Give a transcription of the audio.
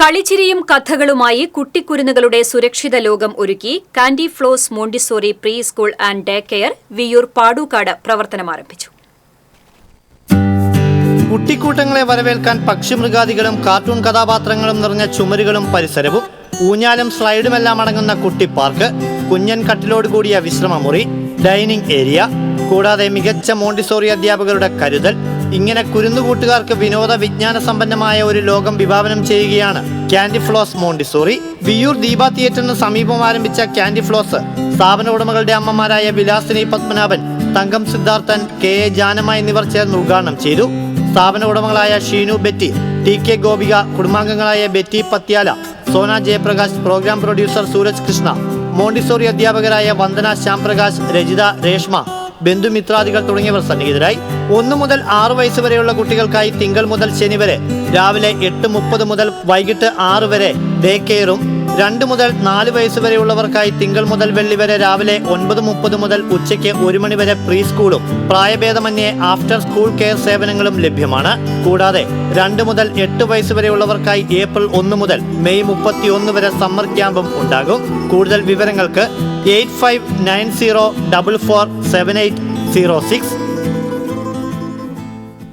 കളിച്ചിരിയും കഥകളുമായി കുട്ടിക്കുരുന്നുകളുടെ സുരക്ഷിത ലോകം ഒരുക്കി candy floss Montessori pre school and day care Viyyur Padookkad പ്രവർത്തനം ആരംഭിച്ചു. കുട്ടിക്കൂട്ടങ്ങളെ വരവേൽക്കാൻ പക്ഷിമൃഗാദികളും കാർട്ടൂൺ കഥാപാത്രങ്ങളും നിറഞ്ഞ ചുമരുകളും പരിസരവും ഊഞ്ഞാലും സ്ലൈഡുമെല്ലാം അടങ്ങുന്ന കുട്ടി പാർക്ക് കുഞ്ഞൻ കട്ടിലോട് കൂടിയ വിശ്രമമുറി ഡൈനിങ് ഏരിയ കൂടാതെ മികച്ച മോണ്ടിസോറി അധ്യാപകരുടെ കരുതൽ ഇങ്ങനെ കുരുന്നുകൂട്ടുകാർക്ക് വിനോദ വിജ്ഞാന സമ്പന്നമായ ഒരു ലോകം വിഭാവനം ചെയ്യുകയാണ് candy floss Montessori. Viyyur Deepa തിയേറ്ററിന് സമീപം ആരംഭിച്ച ക്യാൻഡി ഫ്ലോസ് സ്ഥാപന ഉടമകളുടെ അമ്മമാരായ വിലാസിനി പത്മനാഭൻ തങ്കം സിദ്ധാർത്ഥൻ കെ എ ജാനമ എന്നിവർ ചേർന്ന് ഉദ്ഘാടനം ചെയ്തു. സ്ഥാപന ഉടമകളായ Sheenu Betty T K Gopika കുടുംബാംഗങ്ങളായ Betty Pathyala Sona Jayaprakash program producer Sooraj Krishna Montessori അധ്യാപകരായ വന്ദന ശ്യാംപ്രകാശ് രജിത രേഷ്മ ബന്ധുമിത്രാദികൾ തുടങ്ങിയവർ സന്നിഹിതരായി. ഒന്നു മുതൽ ആറു വയസ്സ് വരെയുള്ള കുട്ടികൾക്കായി തിങ്കൾ മുതൽ ശനി വരെ രാവിലെ എട്ട് മുപ്പത് മുതൽ വൈകിട്ട് ആറ് വരെ ഡേ കെയറും രണ്ട് മുതൽ നാല് വയസ്സ് വരെയുള്ളവർക്കായി തിങ്കൾ മുതൽ വെള്ളി വരെ രാവിലെ ഒൻപത് മുപ്പത് മുതൽ ഉച്ചയ്ക്ക് ഒരു മണി വരെ പ്രീ സ്കൂളും പ്രായഭേദമന്യേ ആഫ്റ്റർ സ്കൂൾ കെയർ സേവനങ്ങളും ലഭ്യമാണ്. കൂടാതെ രണ്ട് മുതൽ എട്ട് വയസ്സ് വരെയുള്ളവർക്കായി ഏപ്രിൽ ഒന്ന് മുതൽ മെയ് മുപ്പത്തി ഒന്ന് വരെ സമ്മർ ക്യാമ്പും ഉണ്ടാകും. കൂടുതൽ വിവരങ്ങൾക്ക് eight five nine zero double four seven eight zero six